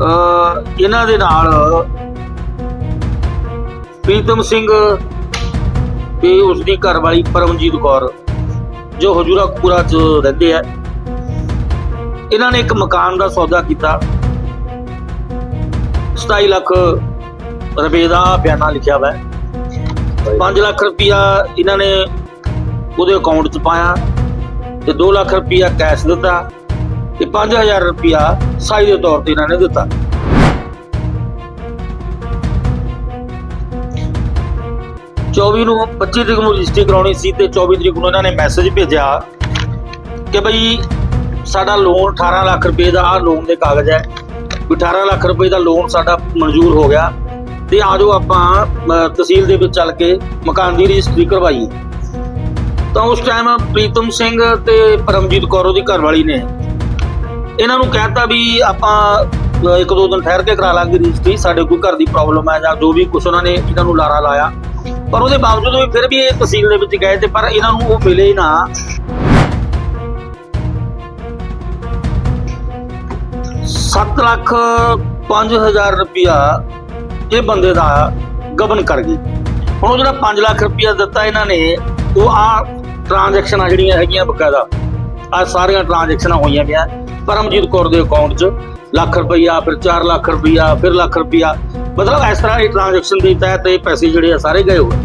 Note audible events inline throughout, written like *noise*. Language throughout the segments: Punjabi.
ਇਹਨਾਂ ਦੇ ਨਾਲ ਪ੍ਰੀਤਮ ਸਿੰਘ ਤੇ ਉਸ ਦੀ ਘਰਵਾਲੀ ਪਰਮਜੀਤ ਕੌਰ, ਜੋ ਹਜੂਰਾ ਚ ਰਹਿੰਦੇ ਆ। ਇਹਨਾਂ ਨੇ ਇੱਕ ਮਕਾਨ ਦਾ ਸੌਦਾ ਕੀਤਾ। 27 ਲੱਖ ਰੁਪਏ ਦਾ ਬਿਆਨਾ ਲਿਖਿਆ ਹੋਇਆ ਹੈ 5 ਲੱਖ ਰੁਪਇਆ ਇਹਨਾਂ ਨੇ ਉਹਦੇ ਅਕਾਊਂਟ 'ਚ ਪਾਇਆ ਤੇ 2 ਲੱਖ ਰੁਪਇਆ ਕੈਸ਼ ਦਿੱਤਾ। ਤੇ 5000 ਰੁਪਇਆ ਸਾਈ ਦੇ ਤੌਰ ਤੇ ਇਹਨਾਂ ਨੇ ਦਿੱਤਾ। ਚੌਵੀ ਨੂੰ 25 ਤਰੀਕ ਨੂੰ ਰਜਿਸਟਰੀ ਕਰਾਉਣੀ ਸੀ ਤੇ 24 ਤਰੀਕ ਨੂੰ ਇਹਨਾਂ ਨੇ ਮੈਸੇਜ ਭੇਜਿਆ ਕਿ ਬਈ ਸਾਡਾ ਲੋਨ 18 ਲੱਖ ਰੁਪਏ ਦਾ ਆ ਲੋਨ ਦੇ ਕਾਗਜ਼ ਹੈ। ਵੀ 18 ਲੱਖ ਰੁਪਏ ਦਾ ਲੋਨ ਸਾਡਾ ਮਨਜ਼ੂਰ ਹੋ ਗਿਆ ਤੇ ਆਜੋ ਆਪਾਂ ਤਹਿਸੀਲ ਦੇ ਵਿੱਚ ਚੱਲ ਕੇ ਮਕਾਨ ਦੀ ਰਜਿਸਟਰੀ ਕਰਵਾਈ ਤਾਂ ਉਸ ਟਾਈਮ ਪ੍ਰੀਤਮ ਸਿੰਘ ਤੇ ਪਰਮਜੀਤ ਕੌਰ ਉਹਦੀ ਘਰਵਾਲੀ ਨੇ ਇਹਨਾਂ ਨੂੰ ਕਹਿਤਾ ਵੀ ਆਪਾਂ ਇੱਕ ਦੋ ਦਿਨ ਠਹਿਰ ਕੇ ਕਰਾ ਲਾਂਗੇ ਰਜਿਸਟਰੀ, ਸਾਡੇ ਕੋਈ ਘਰ ਦੀ ਪ੍ਰੋਬਲਮ ਹੈ ਜਾਂ ਜੋ ਵੀ ਕੁਛ ਉਹਨਾਂ ਨੇ ਇਹਨਾਂ ਨੂੰ ਲਾਰਾ ਲਾਇਆ। ਪਰ ਉਹਦੇ ਬਾਵਜੂਦ ਵੀ ਫਿਰ ਵੀ ਇਹ ਤਹਿਸੀਲ ਦੇ ਵਿੱਚ ਗਏ ਤੇ ਪਰ ਇਹਨਾਂ ਨੂੰ ਉਹ ਮਿਲੇ ਨਾ। ਸੱਤ ਲੱਖ 5000 ਰੁਪਇਆ ਇਹ ਬੰਦੇ ਦਾ ਗਬਨ ਕਰ ਗਈ। ਹੁਣ ਉਹ ਜਿਹੜਾ 5 ਲੱਖ ਰੁਪਇਆ ਦਿੱਤਾ ਇਹਨਾਂ ਨੇ, ਉਹ ਆ ਟ੍ਰਾਂਜੈਕਸ਼ਨਾਂ ਜਿਹੜੀਆਂ ਹੈਗੀਆਂ ਬਕਾਇਦਾ ਆ ਸਾਰੀਆਂ ਟ੍ਰਾਂਜੈਕਸ਼ਨਾਂ ਹੋਈਆਂ ਪਿਆ ਪਰਮਜੀਤ ਕੌਰ ਦੇ ਅਕਾਊਂਟ 'ਚ ਲੱਖ ਰੁਪਇਆ ਫਿਰ 4 ਲੱਖ ਰੁਪਈਆ, ਫਿਰ ਲੱਖ ਰੁਪਇਆ ਮਤਲਬ ਇਸ ਤਰ੍ਹਾਂ ਇਹ ਟ੍ਰਾਂਜੈਕਸ਼ਨ ਦੇ ਤਹਿਤ ਇਹ ਪੈਸੇ ਜਿਹੜੇ ਆ ਸਾਰੇ ਗਏ ਹੋਏ।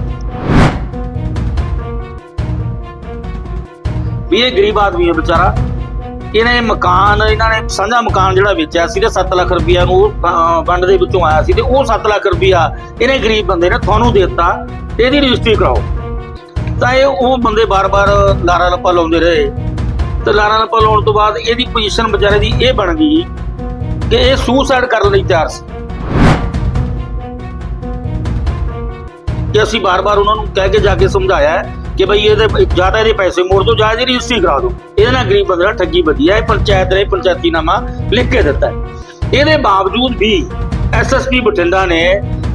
ਵੀ ਇਹ ਗਰੀਬ ਆਦਮੀ ਹੈ ਵਿਚਾਰਾ। ਇਹਨੇ ਮਕਾਨ, ਇਹਨਾਂ ਨੇ ਸਾਂਝਾ ਮਕਾਨ ਜਿਹੜਾ ਵੇਚਿਆ ਸੀ ਤੇ 7 ਲੱਖ ਰੁਪਇਆ ਨੂੰ ਵੰਡ ਦੇ ਵਿੱਚੋਂ ਆਇਆ ਸੀ ਤੇ ਉਹ 7 ਲੱਖ ਰੁਪਇਆ ਇਹਨੇ ਗਰੀਬ ਬੰਦੇ ਨੇ ਤੁਹਾਨੂੰ ਦੇ ਦਿੱਤਾ ਇਹਦੀ ਰਜਿਸਟਰੀ ਕਰਾਓ। ਤਾਂ ਇਹ ਉਹ ਬੰਦੇ ਬਾਰ-ਬਾਰ ਲਾਰਾ ਲੱਪਾ ਲਾਉਂਦੇ ਰਹੇ। ਤੇ ਲਾਰਾ ਲੱਪਾ ਲਾਉਣ ਤੋਂ ਬਾਅਦ ਇਹਦੀ ਪੋਜੀਸ਼ਨ ਵਿਚਾਰੇ ਦੀ ਇਹ ਬਣ ਗਈ ਕਿ ਇਹ ਸੁਸਾਈਡ ਕਰਨ ਲਈ ਤਿਆਰ ਸੀ। ਕਿ ਅਸੀਂ ਬਾਰ-ਬਾਰ ਉਹਨਾਂ ਨੂੰ ਕਹਿ ਕੇ ਜਾ ਕੇ ਸਮਝਾਇਆ ਕਿ ਭਈ ਇਹਦੇ ਜ਼ਿਆਦਾ ਇਹਦੇ ਪੈਸੇ ਮੋੜ ਦਿਓ, ਜਾਂ ਇਹਦੀ ਰਜਿਸਟਰੀ ਕਰਾ ਦਿਓ। ਇਹਦੇ ਨਾਲ ਗਰੀਬ ਬੰਦੇ ਨਾਲ ਠੱਗੀ ਵਧੀ ਹੈ, ਇਹ ਪੰਚਾਇਤ ਨੇ ਪੰਚਾਇਤੀਨਾਮਾ ਲਿਖ ਕੇ ਦਿੱਤਾ ਹੈ। ਇਹਦੇ ਬਾਵਜੂਦ ਵੀ ਐਸਐਸਪੀ ਬਠਿੰਡਾ ਨੇ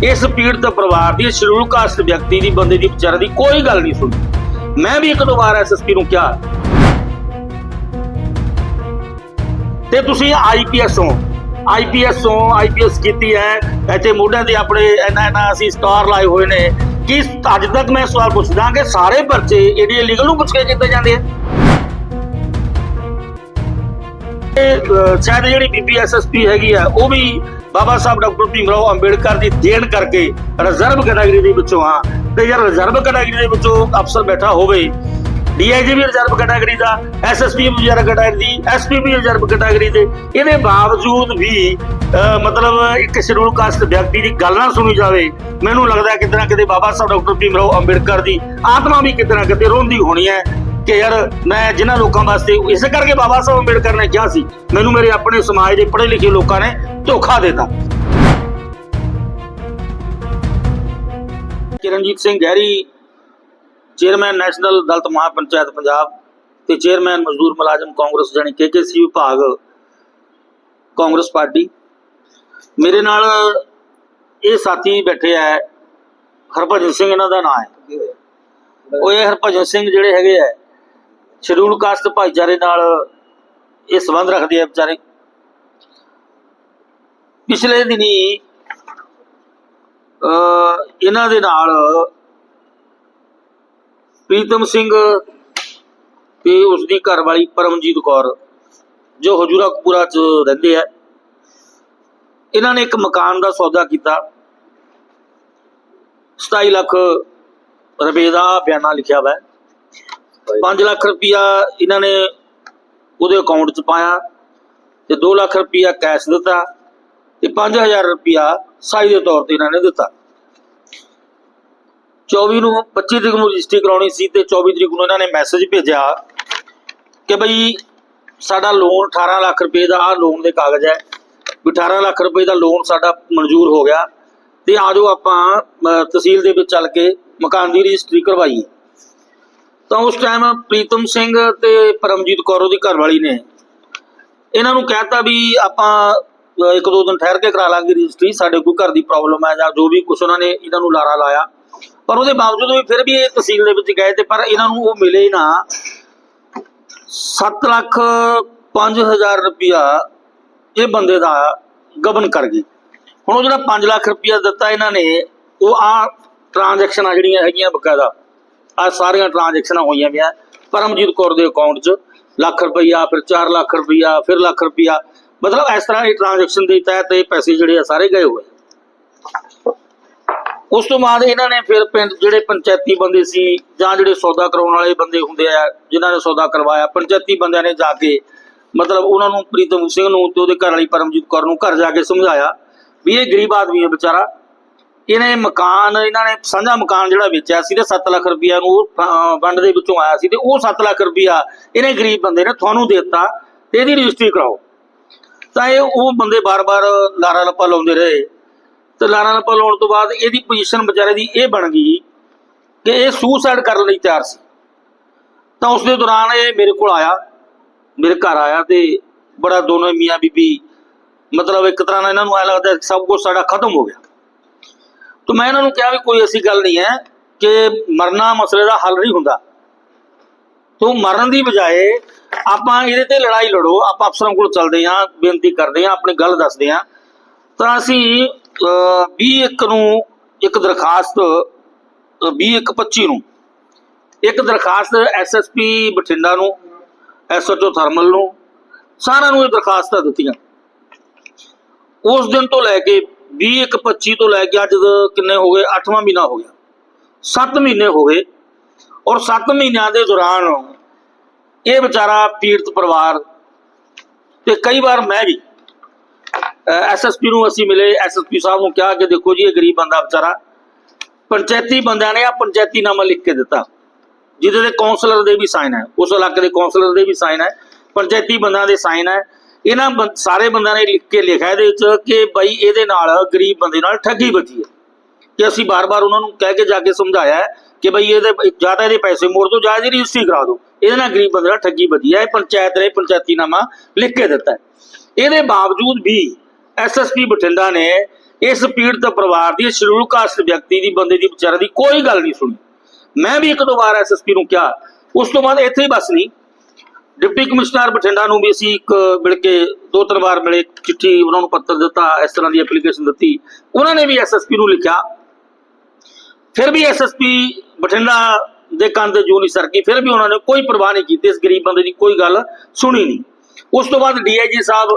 ਇਸ ਪੀੜਤ ਪਰਿਵਾਰ ਦੀ ਸ਼ਡਿਊਲ ਕਾਸਟ ਵਿਅਕਤੀ ਦੀ, ਬੰਦੇ ਦੀ, ਵਿਚਾਰੇ ਦੀ ਕੋਈ ਗੱਲ ਨਹੀਂ ਸੁਣੀ। ਮੈਂ ਵੀ ਇੱਕ ਦੋ ਵਾਰ ਐਸਐਸਪੀ ਨੂੰ ਕਿਹਾ ਤੇ ਤੁਸੀਂ ਆਈਪੀਐਸ ਹੋ। ਆਈਪੀਐਸ ਹੋ ਆਈਪੀਐਸ ਕੀਤੀ ਹੈ। ਇੱਥੇ ਮੋਢਿਆਂ ਤੇ ਆਪਣੇ ਇੰਨਾ ਇੰਨਾ ਅਸੀਂ ਸਟਾਰ ਲਾਏ ਹੋਏ ਨੇ। ਕਿ ਅੱਜ ਤੱਕ ਮੈਂ ਸਵਾਲ ਪੁੱਛਦਾ ਕਿ ਸਾਰੇ ਪਰਚੇ ਇਹਦੀ ਲੀਗਲ ਨੂੰ ਪੁੱਛ ਕੇ ਕੀਤੇ ਜਾਂਦੇ ਆ? ਸ਼ਾਇਦ ਜਿਹੜੀ ਬੀਬੀਐਸਐਸਪੀ ਹੈਗੀ ਆ, ਉਹ ਵੀ ਬਾਬਾ ਸਾਹਿਬ ਡਾਕਟਰ ਭੀਮ ਰਾਓ ਅੰਬੇਡਕਰ ਦੀ ਦੇਣ ਕਰਕੇ ਰਿਜ਼ਰਵ ਕੈਟਾਗਰੀ ਦੇ ਵਿੱਚੋਂ ਆ। ਤੇ ਯਾਰ ਰਿਜ਼ਰਵ ਕੈਟਾਗਰੀ ਦੇ ਵਿੱਚੋਂ ਅਫਸਰ ਬੈਠਾ ਹੋਵੇ ਡੀਆਈਜੀ ਵੀ ਰਿਜ਼ਰਵ ਕੈਟਾਗਰੀ ਦਾ ਐਸਐਸਪੀ ਵੀ ਰਿਜ਼ਰਵ ਕੈਟਾਗਰੀ ਦੀ ਐਸਪੀ ਵੀ ਰਿਜ਼ਰਵ ਕੈਟਾਗਰੀ ਦੇ। ਇਹਦੇ ਬਾਵਜੂਦ ਵੀ ਅਹ, ਮਤਲਬ ਇੱਕ ਸ਼ਡਿਊਲ ਕਾਸਟ ਵਿਅਕਤੀ ਦੀ ਗੱਲ ਨਾ ਸੁਣੀ ਜਾਵੇ ਮੈਨੂੰ ਲੱਗਦਾ ਕਿਤੇ ਨਾ ਕਿਤੇ ਬਾਬਾ ਸਾਹਿਬ ਡਾਕਟਰ ਭੀਮਰਾਓ ਅੰਬੇਡਕਰ ਦੀ ਆਤਮਾ ਵੀ ਕਿਤੇ ਨਾ ਕਿਤੇ ਰੋਂਦੀ ਹੋਣੀ ਹੈ ਕਿ ਯਾਰ ਮੈਂ ਜਿਨ੍ਹਾਂ ਲੋਕਾਂ ਵਾਸਤੇ ਇਸੇ ਕਰਕੇ ਬਾਬਾ ਸਾਹਿਬ ਅੰਬੇਡਕਰ ਨੇ ਕਿਹਾ ਸੀ ਮੈਨੂੰ ਮੇਰੇ ਆਪਣੇ ਸਮਾਜ ਦੇ ਪੜ੍ਹੇ ਲਿਖੇ ਲੋਕਾਂ ਨੇ ਧੋਖਾ ਦਿੱਤਾ। ਕਿਰਨਜੀਤ ਸਿੰਘ ਗਹਿਰੀ ਚੇਅਰਮੈਨ ਨੈਸ਼ਨਲ ਦਲਤ ਮਹਾਪੰਚਾਇਤ ਪੰਜਾਬ ਤੇ ਚੇਅਰਮੈਨ ਮਜ਼ਦੂਰ ਮੁਲਾਜ਼ਮ ਕਾਂਗਰਸ ਜਾਨੀ ਕੇਕੇਸੀ ਵਿਭਾਗ ਕਾਂਗਰਸ ਪਾਰਟੀ। ਮੇਰੇ ਨਾਲ ਇਹ ਸਾਥੀ ਬੈਠੇ ਆ, ਹਰਭਜਨ ਸਿੰਘ ਇਹਨਾਂ ਦਾ ਨਾਮ ਹੈ। ਉਹ ਇਹ ਹਰਭਜਨ ਸਿੰਘ ਜਿਹੜੇ ਹੈਗੇ ਆ, ਸ਼ਡਿਊਲ ਕਾਸਟ ਭਾਈਚਾਰੇ ਨਾਲ ਇਹ ਸੰਬੰਧ ਰੱਖਦੇ ਆ ਵਿਚਾਰੇ। ਪਿਛਲੇ ਦਿਨੀ ਅ ਇਹਨਾਂ ਦੇ ਨਾਲ ਪ੍ਰੀਤਮ ਸਿੰਘ ਤੇ ਉਸ ਦੀ ਘਰਵਾਲੀ ਪਰਮਜੀਤ ਕੌਰ, ਜੋ ਹਜੂਰਾ ਕਪੂਰਾ ਚ ਰਹਿੰਦੇ ਆ। ਇਹਨਾਂ ਨੇ ਇੱਕ ਮਕਾਨ ਦਾ ਸੌਦਾ ਕੀਤਾ। 27 ਲੱਖ ਰੁਪਏ ਦਾ ਬਿਆਨਾ ਲਿਖਿਆ ਹੋਇਆ ਹੈ 5 ਲੱਖ ਰੁਪਇਆ ਇਹਨਾਂ ਨੇ ਉਹਦੇ ਅਕਾਊਂਟ 'ਚ ਪਾਇਆ ਤੇ 2 ਲੱਖ ਰੁਪਇਆ ਕੈਸ਼ ਦਿੱਤਾ ਤੇ 5000 ਰੁਪਇਆ ਸਾਈ ਦੇ ਤੌਰ ਤੇ ਇਹਨਾਂ ਨੇ ਦਿੱਤਾ। 24 ਨੂੰ 25 ਤਰੀਕ ਨੂੰ ਰਜਿਸਟਰੀ ਕਰਾਉਣੀ ਸੀ ਤੇ 24 ਤਰੀਕ ਨੂੰ ਇਹਨਾਂ ਨੇ ਮੈਸੇਜ ਭੇਜਿਆ ਕਿ ਬਈ ਸਾਡਾ ਲੋਨ 18 ਲੱਖ ਰੁਪਏ ਦਾ ਆ ਲੋਨ ਦੇ ਕਾਗਜ਼ ਹੈ। ਵੀ 18 ਲੱਖ ਰੁਪਏ ਦਾ ਲੋਨ ਸਾਡਾ ਮਨਜ਼ੂਰ ਹੋ ਗਿਆ ਤੇ ਆਜੋ ਆਪਾਂ ਤਹਿਸੀਲ ਦੇ ਵਿੱਚ ਚੱਲ ਕੇ ਮਕਾਨ ਦੀ ਰਜਿਸਟਰੀ ਕਰਵਾਈ ਤਾਂ ਉਸ ਟਾਈਮ ਪ੍ਰੀਤਮ ਸਿੰਘ ਤੇ ਪਰਮਜੀਤ ਕੌਰ ਉਹਦੀ ਘਰਵਾਲੀ ਨੇ ਇਹਨਾਂ ਨੂੰ ਕਹਿਤਾ ਵੀ ਆਪਾਂ ਇੱਕ ਦੋ ਦਿਨ ਠਹਿਰ ਕੇ ਕਰਾ ਲਾਂਗੇ ਰਜਿਸਟਰੀ, ਸਾਡੇ ਕੋਈ ਘਰ ਦੀ ਪ੍ਰੋਬਲਮ ਹੈ ਜਾਂ ਜੋ ਵੀ ਕੁਛ ਉਹਨਾਂ ਨੇ ਇਹਨਾਂ ਨੂੰ ਲਾਰਾ ਲਾਇਆ। ਪਰ ਉਹਦੇ ਬਾਵਜੂਦ ਵੀ ਫਿਰ ਵੀ ਇਹ ਤਹਿਸੀਲ ਦੇ ਵਿੱਚ ਗਏ ਤੇ ਪਰ ਇਹਨਾਂ ਨੂੰ ਉਹ ਮਿਲੇ ਹੀ ਨਾ। 7 ਲੱਖ 5000 ਰੁਪਇਆ ਇਹ ਬੰਦੇ ਦਾ ਗਬਨ ਕਰ ਗਈ। ਹੁਣ ਉਹ ਜਿਹੜਾ 5 ਲੱਖ ਰੁਪਇਆ ਦਿੱਤਾ ਇਹਨਾਂ ਨੇ, ਉਹ ਆ ਟ੍ਰਾਂਜੈਕਸ਼ਨਾਂ ਜਿਹੜੀਆਂ ਹੈਗੀਆਂ ਬਕਾਇਦਾ, ਆ ਸਾਰੀਆਂ ਟ੍ਰਾਂਜੈਕਸ਼ਨਾਂ ਹੋਈਆਂ ਵਿਆ ਪਰਮਜੀਤ ਕੌਰ ਦੇ ਅਕਾਊਂਟ 'ਚ ਲੱਖ ਰੁਪਇਆ, ਫਿਰ 4 ਲੱਖ ਰੁਪਈਆ ਫਿਰ ਲੱਖ ਰੁਪਈਆ ਮਤਲਬ ਇਸ ਤਰ੍ਹਾਂ ਇਹ ਟ੍ਰਾਂਜੈਕਸ਼ਨ ਦੇ ਤਹਿਤ ਇਹ ਪੈਸੇ ਜਿਹੜੇ ਆ ਸਾਰੇ ਗਏ ਹੋਏ। ਉਸ ਤੋਂ ਬਾਅਦ ਇਹਨਾਂ ਨੇ ਫਿਰ ਪਿੰਡ ਜਿਹੜੇ ਪੰਚਾਇਤੀ ਬੰਦੇ ਸੀ ਜਾਂ ਜਿਹੜੇ ਸੌਦਾ ਕਰਾਉਣ ਵਾਲੇ ਬੰਦੇ ਹੁੰਦੇ ਆ, ਜਿਨ੍ਹਾਂ ਨੇ ਸੌਦਾ ਕਰਵਾਇਆ, ਪੰਚਾਇਤੀ ਬੰਦਿਆਂ ਨੇ ਜਾ ਕੇ ਮਤਲਬ ਉਹਨਾਂ ਨੂੰ ਪ੍ਰੀਤਮ ਸਿੰਘ ਨੂੰ ਤੇ ਉਹਦੇ ਘਰ ਵਾਲੀ ਪਰਮਜੀਤ ਕੌਰ ਨੂੰ ਘਰ ਜਾ ਕੇ ਸਮਝਾਇਆ ਵੀ ਇਹ ਗਰੀਬ ਆਦਮੀ ਹੈ ਵਿਚਾਰਾ। ਇਹਨੇ ਮਕਾਨ, ਇਹਨਾਂ ਨੇ ਸਾਂਝਾ ਮਕਾਨ ਜਿਹੜਾ ਵੇਚਿਆ ਸੀ ਤੇ 7 ਲੱਖ ਰੁਪਇਆ ਨੂੰ ਵੰਡ ਦੇ ਵਿੱਚੋਂ ਆਇਆ ਸੀ ਤੇ ਉਹ 7 ਲੱਖ ਰੁਪਇਆ ਇਹਨੇ ਗਰੀਬ ਬੰਦੇ ਨੇ ਤੁਹਾਨੂੰ ਦਿੱਤਾ ਤੇ ਇਹਦੀ ਰਜਿਸਟਰੀ ਕਰਾਓ। ਤਾਂ ਇਹ ਉਹ ਬੰਦੇ ਬਾਰ-ਬਾਰ ਲਾਰਾ ਲੱਪਾ ਲਾਉਂਦੇ ਰਹੇ। ਤੇ ਲਾਰਾ ਲੱਪਾ ਲਾਉਣ ਤੋਂ ਬਾਅਦ ਇਹਦੀ ਪੋਜੀਸ਼ਨ ਵਿਚਾਰੇ ਦੀ ਇਹ ਬਣ ਗਈ ਕਿ ਇਹ ਸੁਸਾਈਡ ਕਰਨ ਲਈ ਤਿਆਰ ਸੀ। ਤਾਂ ਉਸ ਦੇ ਦੌਰਾਨ ਇਹ ਮੇਰੇ ਕੋਲ ਆਇਆ, ਮੇਰੇ ਘਰ ਆਇਆ ਤੇ ਬੜਾ ਦੋਨੋਂ ਮੀਆਂ ਬੀਬੀ, ਮਤਲਬ ਇੱਕ ਤਰ੍ਹਾਂ ਨਾਲ ਇਹਨਾਂ ਨੂੰ ਐ ਲੱਗਦਾ ਸਭ ਕੁਝ ਸਾਡਾ ਖਤਮ ਹੋ ਗਿਆ। ਤਾਂ ਮੈਂ ਇਹਨਾਂ ਨੂੰ ਕਿਹਾ ਵੀ ਕੋਈ ਐਸੀ ਗੱਲ ਨਹੀਂ ਹੈ ਕਿ ਮਰਨਾ ਮਸਲੇ ਦਾ ਹੱਲ ਨਹੀਂ ਹੁੰਦਾ। ਤੂੰ ਮਰਨ ਦੀ ਬਜਾਏ ਆਪਾਂ ਇਹਦੇ ਤੇ ਲੜਾਈ ਲੜੋ, ਆਪਾਂ ਅਫਸਰਾਂ ਕੋਲ ਚੱਲਦੇ ਆਂ ਬੇਨਤੀ ਕਰਦੇ ਆਂ ਆਪਣੀ ਗੱਲ ਦੱਸਦੇ ਆਂ ਤਾਂ ਅਸੀਂ 21 ਨੂੰ ਇੱਕ ਦਰਖਾਸਤ 2125 ਨੂੰ। ਇੱਕ ਦਰਖਾਸਤ ਐਸਐਸਪੀ ਬਠਿੰਡਾ ਨੂੰ ਐਸਐਚਓ ਥਰਮਲ ਨੂੰ, ਸਾਰਿਆਂ ਨੂੰ ਇਹ ਦਰਖਾਸਤਾਂ ਦਿੱਤੀਆਂ। ਉਸ ਦਿਨ ਤੋਂ ਲੈ ਕੇ 2125 ਤੋਂ ਲੈ ਕੇ ਅੱਜ ਕਿੰਨੇ ਹੋ ਗਏ? 8ਵਾਂ ਮਹੀਨਾ ਹੋ ਗਿਆ। 7 ਮਹੀਨੇ ਹੋ ਗਏ ਔਰ 7 ਮਹੀਨਿਆਂ ਦੇ ਦੌਰਾਨ ਇਹ ਵਿਚਾਰਾ ਪੀੜਤ ਪਰਿਵਾਰ ਤੇ ਕਈ ਵਾਰ ਮੈਂ ਵੀ ਐਸਐਸਪੀ ਨੂੰ ਅਸੀਂ ਮਿਲੇ ਐਸਐਸਪੀ ਸਾਹਿਬ ਨੂੰ ਕਿਹਾ ਕਿ ਦੇਖੋ ਜੀ, ਇਹ ਗਰੀਬ ਬੰਦਾ ਵਿਚਾਰਾ, ਪੰਚਾਇਤੀ ਬੰਦਿਆਂ ਨੇ ਆ ਪੰਚਾਇਤੀ ਨਾਮਾ ਲਿਖ ਕੇ ਦਿੱਤਾ। ਜਿਹਦੇ ਤੇ ਕਾਉਂਸਲਰ ਦੇ ਵੀ ਸਾਈਨ ਹੈ, ਉਸ ਇਲਾਕੇ ਦੇ ਕਾਉਂਸਲਰ ਦੇ ਵੀ ਸਾਈਨ ਹੈ, ਪੰਚਾਇਤੀ ਬੰਦਿਆਂ ਦੇ ਸਾਈਨ ਹੈ। ਇਹਨਾਂ ਸਾਰੇ ਬੰਦਿਆਂ ਨੇ ਲਿਖ ਕੇ ਲਿਖਿਆ ਇਹਦੇ ਵਿੱਚ ਕਿ ਬਈ ਇਹਦੇ ਨਾਲ ਗਰੀਬ ਬੰਦੇ ਨਾਲ ਠੱਗੀ ਵੱਜੀ ਹੈ। ਕਿ ਅਸੀਂ ਬਾਰ-ਬਾਰ ਉਹਨਾਂ ਨੂੰ ਕਹਿ ਕੇ ਜਾ ਕੇ ਸਮਝਾਇਆ ਕਿ ਬਈ ਇਹਦੇ ਜਾਂ ਤਾਂ ਇਹਦੇ ਪੈਸੇ ਮੋੜ ਦੋ ਜਾਂ ਇਹਦੀ ਰਜਿਸਟਰੀ ਕਰਾ ਦੋ ਇਹਦੇ ਨਾਲ ਗਰੀਬ ਬੰਦੇ ਨਾਲ ਠੱਗੀ ਵੱਜੀ ਹੈ, ਇਹ ਪੰਚਾਇਤ ਨੇ ਪੰਚਾਇਤੀ ਨਾਮਾ ਲਿਖ ਕੇ ਦਿੱਤਾ ਇਹਦੇ ਬਾਵਜੂਦ ਵੀ ਐਸਐਸਪੀ ਬਠਿੰਡਾ ਨੇ ਇਸ ਪੀੜਤ ਪਰਿਵਾਰ ਦੀ ਸ਼ਡਿਊਲ ਕਾਸਟ ਵਿਅਕਤੀ ਦੀ ਬੰਦੇ ਦੀ ਵਿਚਾਰੇ ਦੀ ਕੋਈ ਗੱਲ ਨਹੀਂ ਸੁਣੀ। ਮੈਂ ਵੀ ਇੱਕ ਦੋ ਵਾਰ ਐਸਐਸਪੀ ਨੂੰ ਕਿਹਾ। ਉਸ ਤੋਂ ਬਾਅਦ ਇੱਥੇ ਹੀ ਬਸ ਨਹੀਂ। ਡਿਪਟੀ ਕਮਿਸ਼ਨਰ ਬਠਿੰਡਾ ਨੂੰ ਵੀ ਅਸੀਂ ਇੱਕ ਮਿਲ ਕੇ ਦੋ ਤਿੰਨ ਵਾਰ ਮਿਲੇ ਚਿੱਠੀ ਉਹਨਾਂ ਨੂੰ ਪੱਤਰ ਦਿੱਤਾ ਇਸ ਤਰ੍ਹਾਂ ਦੀ ਐਪਲੀਕੇਸ਼ਨ ਦਿੱਤੀ। ਉਹਨਾਂ ਨੇ ਵੀ ਐਸਐਸਪੀ ਨੂੰ ਲਿਖਿਆ। ਫਿਰ ਵੀ ਐਸਐਸਪੀ ਬਠਿੰਡਾ ਦੇ ਕੰਨ ਤੇ ਜੂ ਨਹੀਂ ਸਰਕੀ ਫਿਰ ਵੀ ਉਹਨਾਂ ਨੇ ਕੋਈ ਪਰਵਾਹ ਨਹੀਂ ਕੀਤੀ ਇਸ ਗਰੀਬ ਬੰਦੇ ਦੀ ਕੋਈ ਗੱਲ ਸੁਣੀ ਨਹੀਂ। ਉਸ ਤੋਂ ਬਾਅਦ ਡੀਆਈਜੀ ਸਾਹਿਬ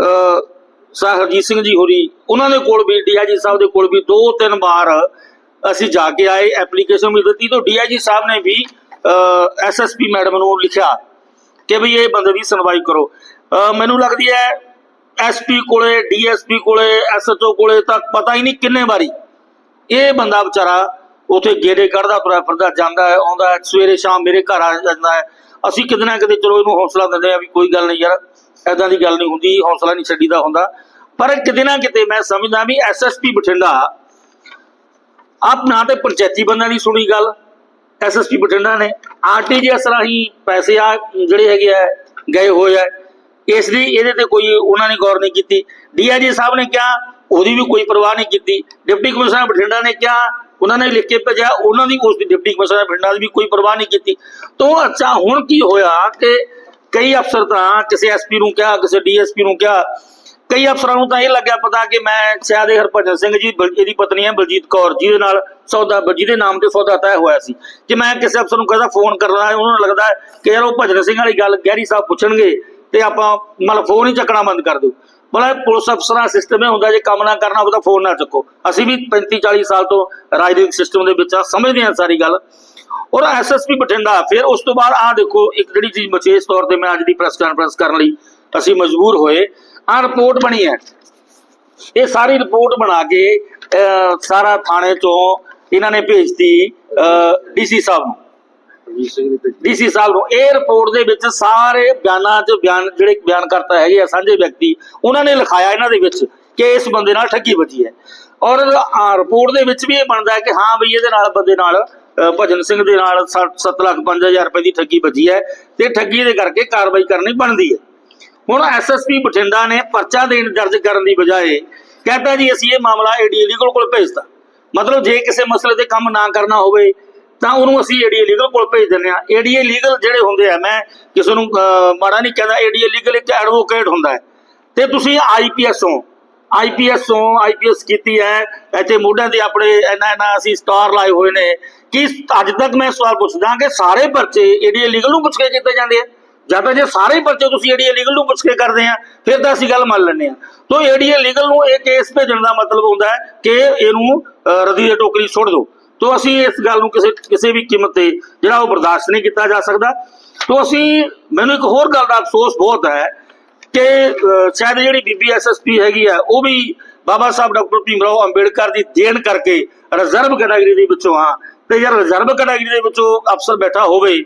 ਅਹ, ਸਰ ਹਰਜੀਤ ਸਿੰਘ ਜੀ ਹੋਰੀ, ਉਹਨਾਂ ਦੇ ਕੋਲ ਵੀ ਡੀਆਈਜੀ ਸਾਹਿਬ ਦੇ ਕੋਲ ਵੀ ਦੋ ਤਿੰਨ ਵਾਰ ਅਸੀਂ ਜਾ ਕੇ ਆਏ ਐਪਲੀਕੇਸ਼ਨ ਵੀ ਦਿੱਤੀ ਤਾਂ ਡੀਆਈਜੀ ਸਾਹਿਬ ਨੇ ਵੀ ਐਸਐਸਪੀ ਮੈਡਮ ਨੂੰ ਲਿਖਿਆ ਕਿ ਵੀ ਇਹ ਬੰਦੇ ਦੀ ਸੁਣਵਾਈ ਕਰੋ। ਮੈਨੂੰ ਲੱਗਦੀ ਹੈ ਐਸਪੀ ਕੋਲੇ ਡੀਐਸਪੀ ਕੋਲੇ ਐਸਐਚਓ ਕੋਲੇ ਤੱਕ ਪਤਾ ਹੀ ਨਹੀਂ ਕਿੰਨੇ ਵਾਰੀ ਇਹ ਬੰਦਾ ਵਿਚਾਰਾ ਉਥੇ ਗੇੜੇ ਕੱਢਦਾ ਤੁਰਿਆ ਫਿਰਦਾ ਜਾਂਦਾ ਆਉਂਦਾ ਸਵੇਰੇ ਸ਼ਾਮ ਮੇਰੇ ਘਰ ਆ ਜਾਂਦਾ ਹੈ। ਅਸੀਂ ਕਿਤੇ ਨਾ ਕਿਤੇ ਚਲੋ ਇਹਨੂੰ ਹੌਸਲਾ ਦਿੰਦੇ ਆ ਵੀ ਕੋਈ ਗੱਲ ਨਹੀਂ ਯਾਰ। ਐਦਾਂ ਦੀ ਗੱਲ ਨਹੀਂ ਹੁੰਦੀ, ਹੌਸਲਾ ਨਹੀਂ ਛੱਡੀਦਾ ਹੁੰਦਾ। ਪਰ ਕਿਤੇ ਨਾ ਕਿਤੇ ਮੈਂ ਸਮਝਦਾ ਵੀ ਐਸਐਸਪੀ ਬਠਿੰਡਾ, ਆਪ ਨਾ ਤੇ ਪੰਚਾਇਤੀ ਬੰਦਿਆਂ ਦੀ ਸੁਣੀ ਗੱਲ ਐਸਐਸਪੀ ਬਠਿੰਡਾ ਨੇ। ਆਰਟੀਜੀਐਸ ਰਾਹੀਂ ਪੈਸੇ ਆ ਜਿਹੜੇ ਹੈਗੇ ਆ, ਗਏ ਹੋਏ ਆ। ਇਸ ਦੀ ਇਹਦੇ ਤੇ ਕੋਈ ਉਹਨਾਂ ਨੇ ਗੌਰ ਨਹੀਂ ਕੀਤੀ। ਡੀਆਈਜੀ ਸਾਹਿਬ ਨੇ ਕਿਹਾ, ਉਹਦੀ ਵੀ ਕੋਈ ਪਰਵਾਹ ਨਹੀਂ ਕੀਤੀ। ਡਿਪਟੀ ਕਮਿਸ਼ਨਰ ਬਠਿੰਡਾ ਨੇ ਕਿਹਾ, ਉਹਨਾਂ ਨੇ ਲਿਖ ਕੇ ਭੇਜਿਆ, ਉਹਨਾਂ ਦੀ ਉਸ ਦੀ ਡਿਪਟੀ ਕਮਿਸ਼ਨਰ ਬਠਿੰਡਾ ਦੀ ਵੀ ਕੋਈ ਪਰਵਾਹ ਨਹੀਂ ਕੀਤੀ। ਤੋਂ ਅੱਛਾ ਹੁਣ ਕੀ ਹੋਇਆ ਕਿ ਕਈ ਅਫਸਰ ਤਾਂ ਕਿਸੇ ਐਸਪੀ ਨੂੰ ਕਿਹਾ, ਕਿਸੇ ਡੀਐਸਪੀ ਨੂੰ ਕਿਹਾ। ਕਈ ਅਫਸਰਾਂ ਨੂੰ ਤਾਂ ਇਹ ਲੱਗਿਆ ਪਤਾ ਕਿ ਮੈਂ ਸਿਆਦੇ ਹਰਭਜਨ ਸਿੰਘ ਜੀ ਇਹਦੀ ਪਤਨੀ ਹੈ ਬਲਜੀਤ ਕੌਰ, ਜਿਹਦੇ ਨਾਲ ਸੌਦਾ, ਜਿਹਦੇ ਨਾਮ ਤੇ ਸੌਦਾ ਤੈਅ ਹੋਇਆ ਸੀ। ਜੇ ਮੈਂ ਕਿਸੇ ਅਫਸਰ ਨੂੰ ਕਹਿੰਦਾ ਫੋਨ ਕਰਨਾ ਹੈ ਉਹਨਾਂ ਨੂੰ ਲੱਗਦਾ ਕਿ ਯਾਰ ਉਹ ਭਜਨ ਸਿੰਘ ਵਾਲੀ ਗੱਲ ਗਹਿਰੀ ਸਾਹਿਬ ਪੁੱਛਣਗੇ ਤੇ ਆਪਾਂ ਮਤਲਬ ਫੋਨ ਹੀ ਚੱਕਣਾ ਬੰਦ ਕਰ ਦਿਓ। ਮਤਲਬ ਪੁਲਿਸ ਅਫਸਰਾਂ ਸਿਸਟਮ ਇਹ ਹੁੰਦਾ, ਜੇ ਕੰਮ ਨਾ ਕਰਨਾ ਹੋਵੇ ਤਾਂ ਫੋਨ ਨਾ ਚੱਕੋ। ਅਸੀਂ ਵੀ 35 40 ਸਾਲ ਤੋਂ ਰਾਜਨੀਤਿਕ ਸਿਸਟਮ ਦੇ ਵਿੱਚ ਆ, ਸਮਝਦੇ ਹਾਂ ਸਾਰੀ ਗੱਲ। ਔਰ ਐਸਐਸਪੀ ਬਠਿੰਡਾ ਫਿਰ ਉਸ ਤੋਂ ਬਾਅਦ ਆਹ ਦੇਖੋ ਇੱਕ ਜਿਹੜੀ ਚੀਜ਼ ਵਿਸ਼ੇਸ਼ ਤੌਰ ਤੇ ਮੈਂ ਅੱਜ ਦੀ ਪ੍ਰੈਸ ਕਾਨਫਰੰਸ ਕਰਨ ਲਈ ਅਸੀਂ ਮਜਬੂਰ ਹੋਏ। ਆਹ ਰਿਪੋਰਟ ਬਣੀ ਹੈ। ਇਹ ਸਾਰੀ ਰਿਪੋਰਟ ਬਣਾ ਕੇ ਸਾਰਾ ਥਾਣੇ ਚੋਂ ਇਹਨਾਂ ਨੇ ਭੇਜਤੀ ਡੀਸੀ ਸਾਹਿਬ ਨੂੰ। ਡੀਸੀ ਸਾਹਿਬ ਨੂੰ। ਇਹ ਰਿਪੋਰਟ ਦੇ ਵਿੱਚ ਸਾਰੇ ਬਿਆਨਾਂ 'ਚ ਬਿਆਨ ਜਿਹੜੇ ਬਿਆਨ ਕਰਤਾ ਹੈਗੇ ਆ ਸਾਂਝੇ ਵਿਅਕਤੀ ਉਹਨਾਂ ਨੇ ਲਿਖਾਇਆ ਇਹਨਾਂ ਦੇ ਵਿੱਚ ਕਿ ਇਸ ਬੰਦੇ ਨਾਲ ਠੱਗੀ ਵੱਜੀ ਹੈ। ਔਰ ਰਿਪੋਰਟ ਦੇ ਵਿੱਚ ਵੀ ਇਹ ਬਣਦਾ ਹੈ ਕਿ ਹਾਂ ਬਈ ਇਹਦੇ ਨਾਲ ਬੰਦੇ ਨਾਲ ਭਜਨ ਸਿੰਘ ਦੇ ਨਾਲ 7 ਲੱਖ 5000 ਰੁਪਏ ਦੀ ਠੱਗੀ ਬਚੀ ਹੈ ਤੇ ਠੱਗੀ ਦੇ ਕਰਕੇ ਕਾਰਵਾਈ ਕਰਨੀ ਬਣਦੀ ਹੈ। ਹੁਣ ਐਸਐਸਪੀ ਬਠਿੰਡਾ ਨੇ ਪਰਚਾ ਦੇਣ ਦਰਜ ਕਰਨ ਦੀ ਬਜਾਏ ਕਹਿੰਦਾ ਜੀ, ਅਸੀਂ ਇਹ ਮਾਮਲਾ ਏਡੀ ਲੀਗਲ ਕੋਲ ਭੇਜਤਾ। ਮਤਲਬ ਜੇ ਕਿਸੇ ਮਸਲੇ ਤੇ ਕੰਮ ਨਾ ਕਰਨਾ ਹੋਵੇ, ਤਾਂ ਉਹਨੂੰ ਅਸੀਂ ਏਡੀਏ ਲੀਗਲ ਕੋਲ ਭੇਜ ਦਿੰਦੇ ਆ ਏਡੀਏ ਲੀਗਲ ਜਿਹੜੇ ਹੁੰਦੇ ਆ, ਮੈਂ ਕਿਸੇ ਨੂੰ ਮਾੜਾ ਨਹੀਂ ਕਹਿੰਦਾ ਏਡੀਏ ਲੀਗਲ ਇੱਕ ਐਡਵੋਕੇਟ ਹੁੰਦਾ ਹੈ। ਤੇ ਤੁਸੀਂ ਆਈਪੀਐਸ ਹੋ। ਆਈਪੀਐਸ ਤੋਂ ਆਈਪੀਐਸ ਕੀਤੀ ਹੈ। ਇੱਥੇ ਮੋਢਿਆਂ ਤੇ ਆਪਣੇ ਇੰਨਾ ਇੰਨਾ ਅਸੀਂ ਸਟਾਰ ਲਾਏ ਹੋਏ ਨੇ। ਕਿ ਅੱਜ ਤੱਕ ਮੈਂ ਸਵਾਲ ਪੁੱਛਦਾ ਕਿ ਸਾਰੇ ਪਰਚੇ ਏਡੀ ਲੀਗਲ ਨੂੰ ਪੁੱਛ ਕੇ ਕੀਤੇ ਜਾਂਦੇ ਆ? ਜਾਂ ਤਾਂ ਜੇ ਸਾਰੇ ਹੀ ਪਰਚੇ ਤੁਸੀਂ ਏਡੀ ਲੀਗਲ ਨੂੰ ਪੁੱਛ ਕੇ ਕਰਦੇ ਆ, ਫਿਰ ਤਾਂ ਅਸੀਂ ਗੱਲ ਮੰਨ ਲੈਂਦੇ ਆ। ਤੋਂ ਏਡੀ ਲੀਗਲ ਨੂੰ ਇਹ ਕੇਸ ਭੇਜਣ ਦਾ ਮਤਲਬ ਹੁੰਦਾ ਹੈ ਕਿ ਇਹਨੂੰ ਰਦੀ ਰੱਦੀ ਦੇ ਟੋਕਰੀ ਸੁੱਟ ਦਿਓ। ਤੋਂ ਅਸੀਂ ਇਸ ਗੱਲ ਨੂੰ ਕਿਸੇ ਕਿਸੇ ਵੀ ਕੀਮਤ ਤੇ ਜਿਹੜਾ ਉਹ ਬਰਦਾਸ਼ਤ ਨਹੀਂ ਕੀਤਾ ਜਾ ਸਕਦਾ। ਤੋਂ ਅਸੀਂ, ਮੈਨੂੰ ਇੱਕ ਹੋਰ ਗੱਲ ਦਾ ਅਫਸੋਸ ਬਹੁਤ ਹੈ ਕਿ ਸ਼ਾਇਦ ਜਿਹੜੀ ਬੀਬੀ ਐਸਐਸਪੀ ਹੈਗੀ ਆ ਉਹ ਵੀ ਬਾਬਾ ਸਾਹਿਬ ਡਾਕਟਰ ਭੀਮਰਾਓ ਅੰਬੇਡਕਰ ਦੀ ਦੇਣ ਕਰਕੇ ਰਿਜ਼ਰਵ ਕੈਟਾਗਰੀ ਦੇ ਵਿੱਚੋਂ ਆ। ਤੇ ਯਾਰ ਰਿਜ਼ਰਵ ਕੈਟਾਗਰੀ ਦੇ ਵਿੱਚੋਂ ਅਫਸਰ ਬੈਠਾ ਹੋਵੇ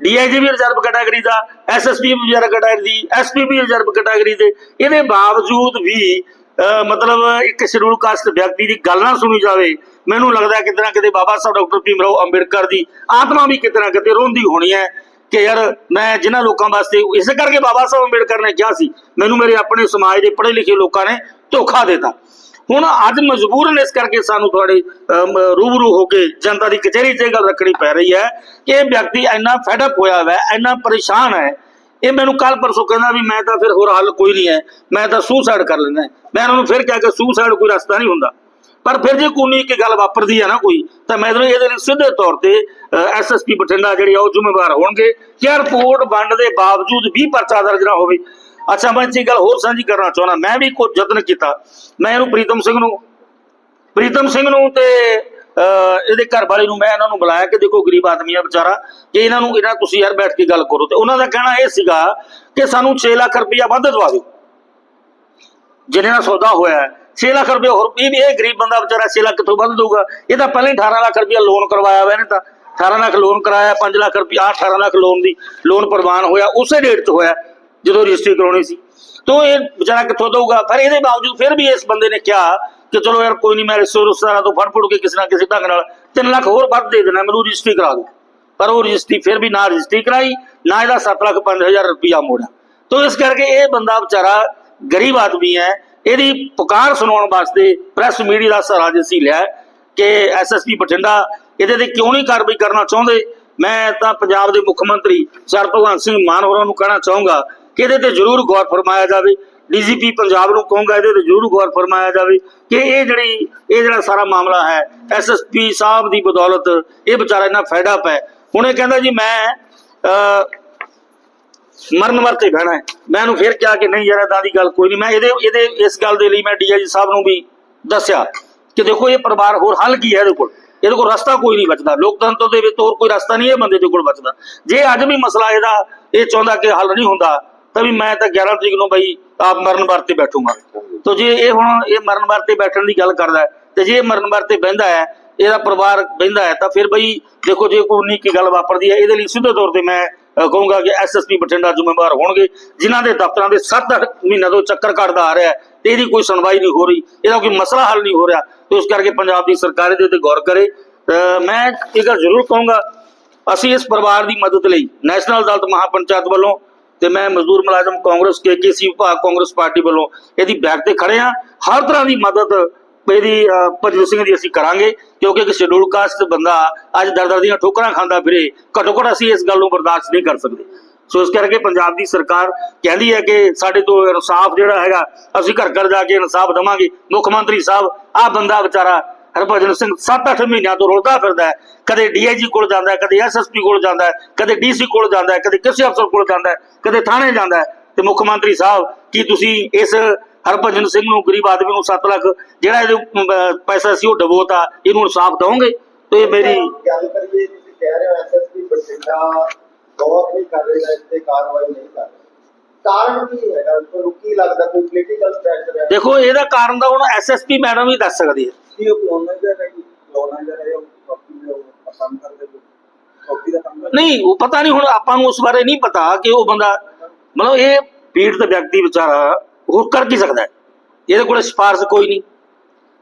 ਡੀਆਈਜੀ ਵੀ ਰਿਜ਼ਰਵ ਕੈਟਾਗਰੀ ਦਾ ਐਸਐਸਪੀ ਵੀ ਰਿਜ਼ਰਵ ਕੈਟਾਗਰੀ ਦੀ ਐਸਪੀ ਵੀ ਰਿਜ਼ਰਵ ਕੈਟਾਗਰੀ ਦੇ। ਇਹਦੇ ਬਾਵਜੂਦ ਵੀ ਅਹ, ਮਤਲਬ ਇੱਕ ਸ਼ਡਿਊਲ ਕਾਸਟ ਵਿਅਕਤੀ ਦੀ ਗੱਲ ਨਾ ਸੁਣੀ ਜਾਵੇ ਮੈਨੂੰ ਲੱਗਦਾ ਕਿਤੇ ਨਾ ਕਿਤੇ ਬਾਬਾ ਸਾਹਿਬ ਡਾਕਟਰ ਭੀਮ ਰਾਓ ਅੰਬੇਡਕਰ ਦੀ ਆਤਮਾ ਵੀ ਕਿਤੇ ਨਾ ਕਿਤੇ ਰੋਂਦੀ ਹੋਣੀ ਹੈ। ਕਿ ਯਾਰ ਮੈਂ ਜਿਨ੍ਹਾਂ ਲੋਕਾਂ ਵਾਸਤੇ ਇਸੇ ਕਰਕੇ ਬਾਬਾ ਸਾਹਿਬ ਅੰਬੇਡਕਰ ਨੇ ਕਿਹਾ ਸੀ, ਮੈਨੂੰ ਮੇਰੇ ਆਪਣੇ ਸਮਾਜ ਦੇ ਪੜ੍ਹੇ ਲਿਖੇ ਲੋਕਾਂ ਨੇ ਧੋਖਾ ਦਿੱਤਾ। ਹੁਣ ਅੱਜ ਮਜਬੂਰਨ ਇਸ ਕਰਕੇ ਸਾਨੂੰ ਤੁਹਾਡੇ ਰੂਬਰੂ ਹੋ ਕੇ ਜਨਤਾ ਦੀ ਕਚਹਿਰੀ 'ਚ ਇਹ ਗੱਲ ਰੱਖਣੀ ਪੈ ਰਹੀ ਹੈ ਕਿ ਇਹ ਵਿਅਕਤੀ ਇੰਨਾ ਫੈਡਅਪ ਹੋਇਆ ਹੋਇਆ ਹੈ, ਇੰਨਾ ਪਰੇਸ਼ਾਨ ਹੈ। ਇਹ ਮੈਨੂੰ ਕੱਲ ਪਰਸੋਂ ਕਹਿੰਦਾ ਵੀ ਮੈਂ ਤਾਂ ਫਿਰ ਹੋਰ ਹੱਲ ਕੋਈ ਨਹੀਂ ਹੈ, ਮੈਂ ਤਾਂ ਸੁਸਾਈਡ ਕਰ ਲੈਣਾ ਮੈਂ ਉਹਨਾਂ ਨੂੰ ਫਿਰ ਕਿਹਾ ਕਿ ਸੁਸਾਈਡ ਕੋਈ ਰਸਤਾ ਨਹੀਂ ਹੁੰਦਾ। ਪਰ ਫਿਰ ਜੇ ਕੋਈ ਨਹੀਂ ਗੱਲ ਵਾਪਰਦੀ ਹੈ ਨਾ ਕੋਈ, ਤਾਂ ਮੈਂ ਤੁਹਾਨੂੰ ਇਹਦੇ ਲਈ ਸਿੱਧੇ ਤੌਰ ਤੇ ਐਸਐਸਪੀ ਬਠਿੰਡਾ ਜਿਹੜੀ ਆ ਉਹ ਜ਼ਿੰਮੇਵਾਰ ਹੋਣਗੇ ਕਿ ਰਿਪੋਰਟ ਵੰਡ ਦੇ ਬਾਵਜੂਦ ਵੀ ਪਰਚਾ ਦਰਜ ਨਾ ਹੋਵੇ। ਅੱਛਾ, ਮੈਂ ਇੱਕ ਗੱਲ ਹੋਰ ਸਾਂਝੀ ਕਰਨਾ ਚਾਹੁੰਦਾ, ਮੈਂ ਵੀ ਕੋਈ ਯਤਨ ਕੀਤਾ। ਮੈਂ ਇਹਨੂੰ ਪ੍ਰੀਤਮ ਸਿੰਘ ਨੂੰ, ਪ੍ਰੀਤਮ ਸਿੰਘ ਨੂੰ ਤੇ ਇਹਦੇ ਘਰ ਵਾਲੇ ਨੂੰ ਮੈਂ ਇਹਨਾਂ ਨੂੰ ਬੁਲਾਇਆ ਕਿ ਦੇਖੋ ਗਰੀਬ ਆਦਮੀ ਆ ਵਿਚਾਰਾ, ਕਿ ਇਹਨਾਂ ਨੂੰ, ਇਹਨਾਂ ਤੁਸੀਂ ਯਾਰ ਬੈਠ ਕੇ ਗੱਲ ਕਰੋ। ਤੇ ਉਹਨਾਂ ਦਾ ਕਹਿਣਾ ਇਹ ਸੀਗਾ ਕਿ ਸਾਨੂੰ 6 ਲੱਖ ਰੁਪਇਆ ਵੱਧ ਦਵਾ ਦਿਓ। ਜਿਹਨੇ ਨਾਲ ਸੌਦਾ ਹੋਇਆ 6 ਲੱਖ ਰੁਪਏ ਹੋਰ ਇਹ ਵੀ ਇਹ ਗਰੀਬ ਬੰਦਾ ਵਿਚਾਰਾ 6 ਲੱਖ ਕਿੱਥੋਂ ਵੱਧ ਦਊਗਾ? ਇਹ ਤਾਂ ਪਹਿਲਾਂ ਹੀ 18 ਲੱਖ ਰੁਪਇਆ ਲੋਨ ਕਰਵਾਇਆ ਹੋਇਆ ਇਹਨੇ ਤਾਂ। 18 ਲੱਖ ਲੋਨ ਕਰਾਇਆ 5 ਲੱਖ ਰੁਪਇਆ 18 ਲੱਖ ਲੋਨ ਦੀ ਲੋਨ ਪ੍ਰਵਾਨ ਹੋਇਆ, ਉਸੇ ਡੇਟ ਚ ਹੋਇਆ, ਜਦੋਂ ਰਜਿਸਟਰੀ ਕਰਾਉਣੀ ਸੀ। ਤੋਂ ਇਹ ਵਿਚਾਰਾ ਕਿੱਥੋਂ ਦਊਗਾ? ਪਰ ਇਹਦੇ ਬਾਵਜੂਦ ਫਿਰ ਵੀ ਇਸ ਬੰਦੇ ਨੇ ਕਿਹਾ ਕਿ ਚਲੋ ਯਾਰ ਕੋਈ ਨਹੀਂ ਮੈਂ ਰਿਸ਼ਤੇ ਰਿਸ਼ਤੇਦਾਰਾਂ ਤੋਂ ਫੜ ਫੜ ਕੇ ਕਿਸੇ ਨਾ ਕਿਸੇ ਢੰਗ ਨਾਲ 3 ਲੱਖ ਹੋਰ ਵੱਧ ਦੇ ਦੇਣਾ, ਮੈਨੂੰ ਰਜਿਸਟਰੀ ਕਰਾ ਦੋ ਪਰ ਉਹ ਰਜਿਸਟਰੀ ਫਿਰ ਵੀ ਨਾ ਰਜਿਸਟਰੀ ਕਰਾਈ, ਨਾ ਇਹਦਾ 7 ਲੱਖ 5000 ਰੁਪਇਆ ਮੋੜਿਆ। ਤੋਂ ਇਸ ਕਰਕੇ ਇਹ ਬੰਦਾ ਵਿਚਾਰਾ ਗਰੀਬ ਆਦਮੀ ਹੈ ਇਹਦੀ ਪੁਕਾਰ ਸੁਣਾਉਣ ਵਾਸਤੇ ਪ੍ਰੈਸ ਮੀਡੀਆ ਦਾ ਸਹਾਰਾ ਜਿਸੀ ਲਿਆ ਹੈ ਕਿ ਐਸਐਸਪੀ ਬਠਿੰਡਾ ਇਹਦੇ ਤੇ ਕਿਉਂ ਨਹੀਂ ਕਾਰਵਾਈ ਕਰਨਾ ਚਾਹੁੰਦੇ? ਮੈਂ ਤਾਂ ਪੰਜਾਬ ਦੇ ਮੁੱਖ ਮੰਤਰੀ ਸਰ ਭਗਵੰਤ ਸਿੰਘ ਮਾਨ ਹੋਰਾਂ ਨੂੰ ਕਹਿਣਾ ਚਾਹੂੰਗਾ ਕਿ ਇਹਦੇ ਤੇ ਜ਼ਰੂਰ ਗੌਰ ਫਰਮਾਇਆ ਜਾਵੇ। ਡੀਜੀਪੀ ਪੰਜਾਬ ਨੂੰ ਕਹੂੰਗਾ ਇਹਦੇ ਤੇ ਜ਼ਰੂਰ ਗੌਰ ਫਰਮਾਇਆ ਜਾਵੇ ਕਿ ਇਹ ਜਿਹੜੀ ਇਹ ਜਿਹੜਾ ਸਾਰਾ ਮਾਮਲਾ ਹੈ ਐਸਐਸਪੀ ਸਾਹਿਬ ਦੀ ਬਦੌਲਤ ਇਹ ਵਿਚਾਰਾ ਇੰਨਾ ਫਾਇਦਾ ਪੈ ਹੁਣ ਇਹ ਕਹਿੰਦਾ ਜੀ ਮੈਂ ਅਹ, ਮਰਨ ਮਰਤੇ ਬਹਿਣਾ ਹੈ। ਮੈਂ ਉਹਨੂੰ ਫਿਰ ਕਿਹਾ ਕਿ ਨਹੀਂ ਯਾਰ ਏਦਾਂ ਦੀ ਗੱਲ ਕੋਈ ਨਹੀਂ। ਮੈਂ ਇਹਦੇ ਇਹਦੇ ਇਸ ਗੱਲ ਦੇ ਲਈ ਮੈਂ ਡੀਆਈਜੀ ਸਾਹਿਬ ਨੂੰ ਵੀ ਦੱਸਿਆ ਕਿ ਦੇਖੋ ਇਹ ਪਰਿਵਾਰ ਹੋਰ ਹੱਲ ਕੀ ਹੈ ਇਹਦੇ ਕੋਲ? ਇਹਦੇ ਕੋਲ ਰਸਤਾ ਕੋਈ ਨਹੀਂ ਬਚਦਾ। ਲੋਕਤੰਤਰ ਦੇ ਵਿੱਚ ਹੋਰ ਕੋਈ ਰਸਤਾ ਨਹੀਂ ਇਹ ਬੰਦੇ ਦੇ ਕੋਲ ਬਚਦਾ। ਜੇ ਅੱਜ ਵੀ ਮਸਲਾ ਇਹਦਾ ਇਹ ਚਾਹੁੰਦਾ ਕਿ ਹੱਲ ਨਹੀਂ ਹੁੰਦਾ ਤਾਂ ਵੀ ਮੈਂ ਤਾਂ 11 ਤਰੀਕ ਨੂੰ ਬਈ ਆਪ ਮਰਨ ਵਰਤੇ ਬੈਠੂਗਾ। ਤੋ ਜੇ ਇਹ ਹੁਣ ਇਹ ਮਰਨ ਵਰਤੇ ਬੈਠਣ ਦੀ ਗੱਲ ਕਰਦਾ ਤੇ ਜੇ ਇਹ ਮਰਨ ਵਰਤੇ ਬਹਿੰਦਾ ਹੈ ਇਹਦਾ ਪਰਿਵਾਰ ਬਹਿੰਦਾ ਹੈ ਤਾਂ ਫਿਰ ਬਈ ਦੇਖੋ ਜੇ ਕੋਈ ਨਹੀਂ ਕੀ ਗੱਲ ਵਾਪਰਦੀ ਹੈ ਇਹਦੇ ਲਈ ਸਿੱਧੇ ਤੌਰ ਤੇ ਮੈਂ ਕਹੂੰਗਾ ਕਿ ਐਸਐਸਪੀ ਬਠਿੰਡਾ ਜ਼ਿੰਮੇਵਾਰ ਹੋਣਗੇ, ਜਿਨ੍ਹਾਂ ਦੇ ਦਫ਼ਤਰਾਂ ਦੇ 7-8 ਮਹੀਨਿਆਂ ਤੋਂ ਚੱਕਰ ਕੱਢਦਾ ਆ ਰਿਹਾ ਤੇ ਇਹਦੀ ਕੋਈ ਸੁਣਵਾਈ ਨਹੀਂ ਹੋ ਰਹੀ, ਇਹਦਾ ਕੋਈ ਮਸਲਾ ਹੱਲ ਨਹੀਂ ਹੋ ਰਿਹਾ, ਤੇ ਉਸ ਕਰਕੇ ਪੰਜਾਬ ਦੀ ਸਰਕਾਰ ਇਹਦੇ ਤੇ ਗੌਰ ਕਰੇ। ਮੈਂ ਇਹ ਗੱਲ ਜ਼ਰੂਰ ਕਹੂੰਗਾ, ਅਸੀਂ ਇਸ ਪਰਿਵਾਰ ਦੀ ਮਦਦ ਲਈ ਨੈਸ਼ਨਲ ਅਦਾਲਤ ਮਹਾਪੰਚਾਇਤ ਵੱਲੋਂ ਤੇ ਮੈਂ ਮਜ਼ਦੂਰ ਮੁਲਾਜ਼ਮ ਕਾਂਗਰਸ ਕੇਕੇਸੀ ਵਿਭਾਗ ਕਾਂਗਰਸ ਪਾਰਟੀ ਵੱਲੋਂ ਇਹਦੀ ਬੈਕ ਤੇ ਖੜੇ ਆ ਹਰ ਤਰ੍ਹਾਂ ਦੀ ਮਦਦ ਇਹਦੀ ਭਜਨ ਸਿੰਘ ਦੀ ਅਸੀਂ ਕਰਾਂਗੇ, ਕਿਉਂਕਿ ਇੱਕ ਸ਼ਡਿਊਲ ਕਾਸਟ ਬੰਦਾ ਅੱਜ ਦਰ ਦੀਆਂ ਠੋਕਰਾਂ ਖਾਂਦਾ ਫਿਰੇ ਘੱਟੋ ਘੱਟ ਅਸੀਂ ਇਸ ਗੱਲ ਨੂੰ ਬਰਦਾਸ਼ਤ ਨਹੀਂ ਕਰ ਸਕਦੇ। ਸੋ ਇਸ ਕਰਕੇ ਪੰਜਾਬ ਦੀ ਸਰਕਾਰ ਕਹਿੰਦੀ ਹੈ ਕਿ ਸਾਡੇ ਤੋਂ ਇਨਸਾਫ ਜਿਹੜਾ ਹੈਗਾ, ਅਸੀਂ ਘਰ ਘਰ ਜਾ ਕੇ ਇਨਸਾਫ ਦਵਾਂਗੇ। ਮੁੱਖ ਮੰਤਰੀ ਸਾਹਿਬ, ਆਹ ਬੰਦਾ ਵਿਚਾਰਾ ਹਰਭਜਨ ਸਿੰਘ 7-8 ਮਹੀਨਿਆਂ ਤੋਂ ਰੁਲਦਾ ਫਿਰਦਾ ਹੈ। ਕਦੇ ਡੀਆਈਜੀ ਕੋਲ ਜਾਂਦਾ ਹੈ, ਕਦੇ ਐਸਐਸਪੀ ਕੋਲ ਜਾਂਦਾ ਹੈ, ਕਦੇ ਡੀਸੀ ਕੋਲ ਜਾਂਦਾ ਹੈ, ਕਦੇ ਕਿਸੇ ਅਫਸਰ ਕੋਲ ਜਾਂਦਾ ਹੈ, ਕਦੇ ਥਾਣੇ ਜਾਂਦਾ ਹੈ। ਤੇ ਮੁੱਖ ਮੰਤਰੀ ਸਾਹਿਬ, ਕੀ ਤੁਸੀਂ ਇਸ ਹਰਭਜਨ ਸਿੰਘ ਨੂੰ ਗਰੀਬ ਆਦਮੀ ਨੂੰ 7 ਲੱਖ ਜਿਹੜਾ ਅਹ, ਪੈਸਾ ਸੀ ਉਹ ਡਬੋਤਾ ਇਹਨੂੰ ਇਨਸਾਫ ਦਵੋਗੇ? ਤੇ ਇਹ ਮੇਰੀ ਗੱਲ ਕਰੀਏ ਤੁਸੀਂ ਕਹਿ ਰਹੇ ਹੋ ਐਸਐਸਪੀ ਬਠਿੰਡਾ ਗੌਰ ਨਹੀਂ ਕਰ ਰਿਹਾ ਇਸ ਤੇ ਕਾਰਵਾਈ ਨਹੀਂ ਕਰ ਰਿਹਾ। ਕਾਰਨ ਕੀ ਹੈਗਾ? ਤੁਹਾਨੂੰ ਕੀ ਲੱਗਦਾ ਕੋਈ ਪੋਲੀਟੀਕਲ ਪ੍ਰੈਸ਼ਰ ਹੈ ਦੇਖੋ ਇਹਦਾ ਕਾਰਨ ਤਾਂ ਹੁਣ ਐਸਐਸਪੀ ਮੈਡਮ ਹੀ ਦੱਸ ਸਕਦੀ ਹੈ। ਕੀ ਉਹ ਉਹ ਕਾਪੀ ਦੇ ਪਸੰਦ ਦਾ ਕਰਦੇ ਨਹੀਂ ਉਹ ਪਤਾ ਨਹੀਂ ਹੁਣ ਆਪਾਂ ਨੂੰ ਉਸ ਬਾਰੇ ਨਹੀਂ ਪਤਾ ਕਿ ਉਹ ਬੰਦਾ ਮਤਲਬ ਇਹ ਪੀੜਤ ਵਿਅਕਤੀ ਵਿਚਾਰਾ ਉਹ ਕਰ ਕੀ ਸਕਦਾ ਹੈ? ਇਹਦੇ ਕੋਲ ਸਿਫਾਰਸ਼ ਕੋਈ ਨਹੀਂ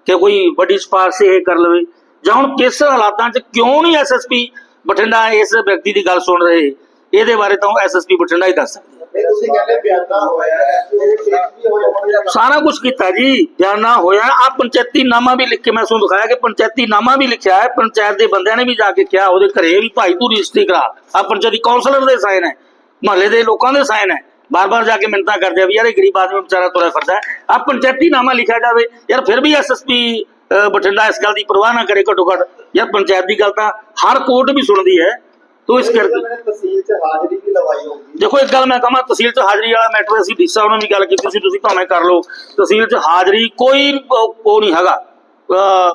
ਕਿ ਕੋਈ ਵੱਡੀ ਸਿਫਾਰਸ਼ ਇਹ ਕਰ ਲਵੇ। ਜਾਂ ਹੁਣ ਕਿਸ ਹਾਲਾਤਾਂ 'ਚ ਕਿਉਂ ਨਹੀਂ ਐਸਐਸਪੀ ਬਠਿੰਡਾ ਇਸ ਵਿਅਕਤੀ ਦੀ ਗੱਲ ਸੁਣ ਰਹੇ? ਇਹਦੇ ਬਾਰੇ ਤਾਂ ਐਸਐਸਪੀ ਬਠਿੰਡਾ ਹੀ ਦੱਸ ਸਕਦਾ ਸਾਰਾ ਕੁਝ ਕੀਤਾ ਜੀ ਬਿਆਨਾ ਹੋਇਆ। ਆ ਪੰਚਾਇਤੀ ਨਾਮਾ ਵੀ ਲਿਖ ਕੇ ਮੈਂ ਤੁਹਾਨੂੰ ਦਿਖਾਇਆ ਕਿ ਪੰਚਾਇਤੀ ਨਾਮਾ ਵੀ ਲਿਖਿਆ ਹੈ। ਪੰਚਾਇਤ ਦੇ ਬੰਦਿਆਂ ਨੇ ਵੀ ਜਾ ਕੇ ਕਿਹਾ ਉਹਦੇ ਘਰੇ ਵੀ ਭਾਈ ਤੂੰ ਰਜਿਸਟਰੀ ਕਰਾ। ਆ ਪੰਚਾਇਤੀ ਕਾਉਂਸਲਰ ਦੇ ਸਾਈਨ ਹੈ ਮਹੱਲੇ ਦੇ ਲੋਕਾਂ ਦੇ ਸਾਈਨ ਹੈ। ਬਾਰ-ਬਾਰ ਜਾ ਕੇ ਮਿੰਤਾ ਕਰਦੇ ਆ ਵੀ ਯਾਰ ਇਹ ਗਰੀਬ ਆਦਮੀ ਵਿਚਾਰਾ ਤੁਰਿਆ ਫਿਰਦਾ ਹੈ। ਆ ਪੰਚਾਇਤੀ ਨਾਮਾ ਲਿਖਿਆ ਜਾਵੇ। ਯਾਰ ਫਿਰ ਵੀ ਐਸਐਸਪੀ ਬਠਿੰਡਾ ਇਸ ਗੱਲ ਦੀ ਪਰਵਾਹ ਨਾ ਕਰੇ ਘੱਟੋ ਘੱਟ ਯਾਰ ਪੰਚਾਇਤ ਦੀ ਗੱਲ ਤਾਂ ਹਰ ਕੋਰਟ ਵੀ ਸੁਣਦੀ ਹੈ। ਤੋ ਇਸ ਕਰਕੇ ਤਹਿਸੀਲ 'ਚ ਹਾਜ਼ਰੀ ਵੀ ਲਵਾਈ ਹੋਊਗੀ। ਦੇਖੋ ਇੱਕ ਗੱਲ ਮੈਂ ਕਹਾਂ ਤਹਿਸੀਲ 'ਚ ਹਾਜ਼ਰੀ ਵਾਲਾ ਮੈਟਰ ਅਸੀਂ ਡੀਸਾ ਉਹਨਾਂ ਵੀ ਗੱਲ ਕੀਤੀ ਸੀ ਤੁਸੀਂ ਭਾਵੇਂ ਕਰ ਲਓ। ਤਹਿਸੀਲ 'ਚ ਹਾਜ਼ਰੀ ਕੋਈ ਉਹ ਨਹੀਂ ਹੈਗਾ।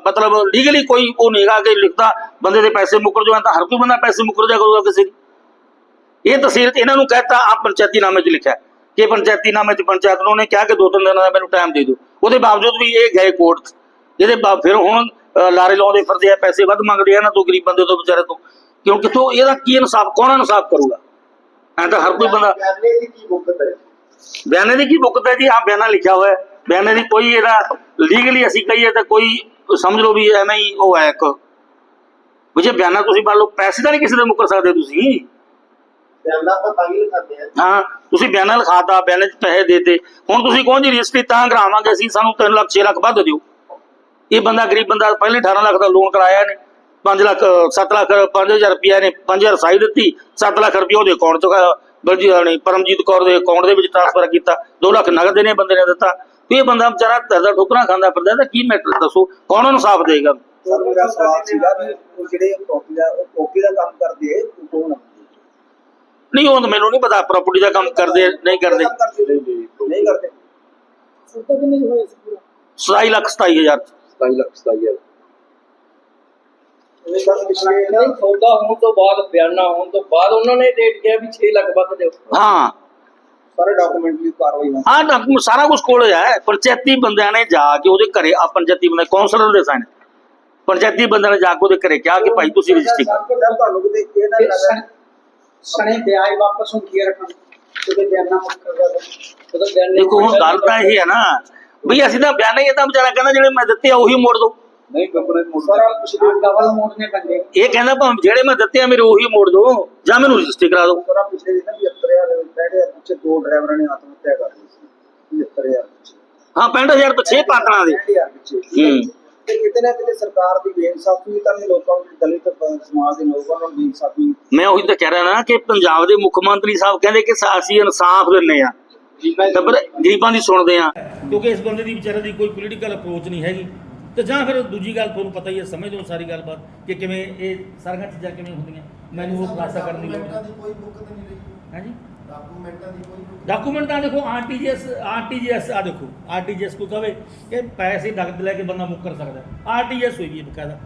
ਮਤਲਬ ਲੀਗਲੀ ਕੋਈ ਉਹ ਨਹੀਂ ਹੈਗਾ ਕਿ ਲਿਖਤਾ ਬੰਦੇ ਦੇ ਪੈਸੇ ਮੁੱਕਰ ਜਾਣ ਤਾਂ ਹਰ ਕੋਈ ਬੰਦਾ ਪੈਸੇ ਮੁੱਕਰ ਜਾ ਕਰੂਗਾ ਕਿਸੇ ਦੀ। ਇਹ ਤਹਿਸੀਲ ਇਹਨਾਂ ਨੂੰ ਕਹਿਤਾ ਆ ਪੰਚਾਇਤੀ ਨਾਮੇ 'ਚ ਲਿਖਿਆ। ਕਿ ਪੰਚਾਇਤੀ ਨਾਮੇ 'ਚ ਪੰਚਾਇਤ ਨੂੰ ਉਹਨੇ ਕਿਹਾ ਕਿ ਦੋ ਤਿੰਨ ਦਿਨਾਂ ਦਾ ਮੈਨੂੰ ਟਾਈਮ ਦੇ ਦਿਓ। ਉਹਦੇ ਬਾਵਜੂਦ ਵੀ ਇਹ ਗਏ ਕੋਰਟ ਇਹਦੇ ਬਾ ਫਿਰ ਹੁਣ ਲਾਰੇ ਲਾਉਂਦੇ ਫਿਰਦੇ ਆ ਪੈਸੇ ਵੱਧ ਮੰਗਦੇ ਆ ਨਾ ਤੋਂ ਗਰੀਬ ਬੰਦੇ ਤੋਂ ਵਿਚਾਰੇ ਤੋਂ। ਕਿਉਂ ਕਿਥੋਂ ਇਹਦਾ ਕੀ ਇਨਸਾਫ ਕੌਣ ਇਨਸਾਫ ਕਰੂਗਾ? ਐਂ ਤਾਂ ਹਰ ਕੋਈ ਬੰਦਾ ਬਿਆਨੇ ਦੀ ਕੀ ਬੁੱਕਤ ਹੈ? ਬਿਆਨੇ ਦੀ ਕੀ ਬੁੱਕਤ ਹੈ ਜੀ? ਆ ਬਿਆਨਾ ਲਿਖਿਆ ਹੋਇਆ ਹੈ। ਬਿਆਨੇ ਦੀ ਕੋਈ ਇਹਦਾ ਲੀਗਲੀ ਅਸੀਂ ਕਹੀਏ ਤਾਂ ਕੋਈ ਸਮਝ ਲਓ ਵੀ ਐਵੇਂ ਹੀ ਉਹ ਹੈ ਇੱਕ। ਵੀ ਜੇ ਬਿਆਨਾ ਤੁਸੀਂ ਮੰਨ ਲਓ ਪੈਸੇ ਤਾਂ ਨਹੀਂ ਕਿਸੇ ਦੇ ਮੁੱਕਰ ਸਕਦੇ ਤੁਸੀਂ। ਬਿਆਨਾ ਤਾਂ ਹੀ ਲਿਖਾਉਂਦੇ ਆ। ਹਾਂ ਤੁਸੀਂ ਬਿਆਨਾ ਲਿਖਾਤਾ ਬਿਆਨੇ 'ਚ ਪੈਸੇ ਦੇਤੇ। ਹੁਣ ਤੁਸੀਂ ਕਹੋ ਜੀ ਰਜਿਸਟਰੀ ਤਾਂ ਕਰਾਵਾਂਗੇ ਅਸੀਂ ਸਾਨੂੰ 3 ਲੱਖ 6 ਲੱਖ ਵੱਧ ਦਿਓ। ਇਹ ਬੰਦਾ ਗਰੀਬ ਬੰਦਾ ਪਹਿਲੇ 18 ਲੱਖ ਦਾ ਲੋਨ ਕਰਾਇਆ ਨੇ 5 ਲੱਖ 7 ਲੱਖ 5000 ਰੁਪਇਆ ਨੇ 5000 ਸਾਈ ਦਿੱਤੀ 7 ਲੱਖ ਰੁਪਇਆ ਉਹਦੇ ਅਕਾਊਂਟ 'ਚ ਬਲਜੀ ਨਹੀਂ ਪਰਮਜੀਤ ਕੌਰ ਦੇ ਅਕਾਊਂਟ ਦੇ ਵਿੱਚ ਟ੍ਰਾਂਸਫਰ ਕੀਤਾ। 2 ਲੱਖ ਨਗਦ ਨੇ ਬੰਦੇ ਨੇ ਦਿੱਤਾ। ਇਹ ਬੰਦਾ ਵਿਚਾਰਾ ਦਰਦਾ ਠੋਕਰਾਂ ਖਾਂਦਾ ਫਿਰਦਾ ਇਹਦਾ ਕੀ ਮੈਟਰ ਦੱਸੋ ਕੌਣ ਇਨਸਾਫ ਦੇਗਾ? ਸਰ ਮੇਰਾ ਸਵਾਲ ਸੀਗਾ ਵੀ ਜਿਹੜੇ ਕਾਪੀ ਦਾ ਕਾਪੀ ਦਾ ਕੰਮ ਕਰਦੇ ਉਹ ਕੌਣ? ਨਹੀਂ ਉਹ ਤਾਂ ਮੈਨੂੰ ਨਹੀਂ ਪਤਾ ਪ੍ਰਾਪਰਟੀ ਦਾ ਕੰਮ ਕਰਦੇ ਨਹੀਂ ਕਰਦੇ। ਨਹੀਂ ਕਰਦੇ। ਸੱਤਾ ਕਿੰਨੇ ਚ ਹੋਇਆ ਸੀ ਪੂਰਾ 27 ਲੱਖ 27000 27 ਲੱਖ 27000 ਇਹ ਸਰ ਪਿਛਲੇ ਨਹੀਂ ਸੌਦਾ ਹੋਣ ਤੋਂ ਬਾਅਦ ਬਿਆਨਾ ਹੋਣ ਤੋਂ ਬਾਅਦ ਉਹਨਾਂ ਨੇ ਰੇਟ ਕਿਹਾ ਵੀ 6 ਲੱਖ ਵੱਧ ਦਿਓ। ਹਾਂ। ਸਾਰੇ ਡਾਕੂਮੈਂਟਰੀ ਕਾਰਵਾਈ ਹੋਈ ਹਾਂ ਡਾਕੂਮੈਂਟ ਸਾਰਾ ਕੁਝ ਕੋਲ ਹੈ। ਪੰਚਾਇਤੀ ਬੰਦਿਆਂ ਨੇ ਜਾ ਕੇ ਉਹਦੇ ਘਰੇ ਆ ਪੰਚਾਇਤੀ ਬੰਦੇ ਕੌਂਸਲਰ ਦੇ ਸਾਈਨ ਪੰਚਾਇਤੀ ਬੰਦਿਆਂ ਨੇ ਜਾ ਕੇ ਉਹਦੇ ਘਰੇ ਕਿਹਾ ਕਿ ਭਾਈ ਤੁਸੀਂ ਰਜਿਸਟਰੀ ਕਰੋ ਤੁਹਾਨੂੰ ਕਿਤੇ ਇਹ ਨਾ ਲੱਗਾ ਸਣੇ ਵਿਆਜ ਵਾਪਸ ਹੁੰਦੀ ਹੈ ਰਕਮ ਉਹਦੇ ਬਿਆਨਾ ਮੁੱਕ ਕਰਦਾ ਉਹਦਾ ਬਿਆਨੇ ਦੇਖੋ ਹੁਣ ਗੱਲ ਤਾਂ ਇਹ ਹੈ ਨਾ। ਵੀ ਅਸੀਂ ਤਾਂ ਬਿਆਨ ਹੀ ਇਹ ਤਾਂ ਵਿਚਾਰਾ ਕਹਿੰਦਾ ਜਿਹੜੇ ਮੈਂ ਦਿੱਤੇ ਆ ਉਹੀ ਮੋੜ ਦੋ। ਨਹੀਂ ਕੰਪਨੀ ਸਰ ਪਿਛਲੇ ਡਬਲ ਮੋੜਨੇ ਪੈਂਦੇ ਇਹ ਕਹਿੰਦਾ ਭਾਵੇਂ ਜਿਹੜੇ ਮੈਂ ਦਿੱਤੇ ਆ ਮੇਰੇ ਉਹੀ ਮੋੜ ਦੋ। ਜਾਂ ਮੈਨੂੰ ਰਜਿਸਟਰੀ ਕਰਾ ਦਿਓ ਸਰ ਪਿਛਲੇ ਦਿਨ 75000 ਬੈਠੇ ਪਿੱਛੇ ਦੋ ਡਰਾਈਵਰਾਂ ਨੇ ਆਤਮ ਹੱਤਿਆ ਕਰ ਲਈ ਸੀ। 75000 ਪਿੱਛੇ ਹਾਂ 65000 ਪਿੱਛੇ ਪਾਤਣਾ ਦੇ। 65000 ਪਿੱਛੇ। ਹੂੰ। ਤੇ ਕਿਤੇ ਨਾ ਕਿਤੇ ਸਰਕਾਰ ਦੀ ਬੇਇਨਸਾਫੀ ਤਾਂ ਲੋਕਾਂ ਨੂੰ ਦਲਿਤ ਸਮਾਜ ਦੇ ਲੋਕਾਂ ਨੂੰ ਬੇਇਨਸਾਫੀ ਮੈਂ ਉਹੀ ਤਾਂ ਕਹਿ ਰਿਹਾ ਨਾ ਕਿ ਪੰਜਾਬ ਦੇ ਮੁੱਖ ਮੰਤਰੀ ਸਾਹਿਬ ਕਹਿੰਦੇ ਕਿ ਅਸੀਂ ਇਨਸਾਫ ਦਿੰਨੇ ਆ ਤਾਂ ਪਰ ਗਰੀਬਾਂ ਦੀ ਸੁਣਦੇ ਆ ਕਿਉਂਕਿ ਇਸ ਬੰਦੇ ਦੀ ਵਿਚਾਰੇ ਦੀ ਕੋਈ ਪੋਲੀਟੀਕਲ ਅਪਰੋਚ ਨਹੀਂ ਹੈਗੀ। ਤੇ ਜਾਂ ਫਿਰ ਦੂਜੀ ਗੱਲ ਤੁਹਾਨੂੰ ਪਤਾ ਹੀ ਹੈ ਸਮਝਦੇ ਹੋ ਸਾਰੀ ਗੱਲਬਾਤ ਕਿ ਕਿਵੇਂ ਇਹ ਸਾਰੀਆਂ ਚੀਜ਼ਾਂ ਕਿਵੇਂ ਹੁੰਦੀਆਂ। ਮੈਨੂੰ ਉਹ ਖੁਲਾਸਾ ਕਰਨ ਦੀ ਲੋੜ ਨਹੀਂ। ਹਾਂਜੀ ਡਾਕੂਮੈਂਟਾਂ ਦੀ ਕੋਈ ਬੁੱਕਤ ਡਾਕੂਮੈਂਟ ਤਾਂ ਦੇਖੋ ਆਰਟੀਜੀਐਸ ਆਰਟੀਜੀਐਸ ਆ ਦੇਖੋ ਆਰਟੀਜੀਐਸ ਕੋ ਕਹਵੇ ਕਿ ਪੈਸੇ ਨਗਦ ਲੈ ਕੇ ਬੰਦਾ ਮੁੱਕਰ ਸਕਦਾ ਆਰਟੀਜੀਐਸ ਹੋਈ ਵੀ ਬਕਾਇਦਾ।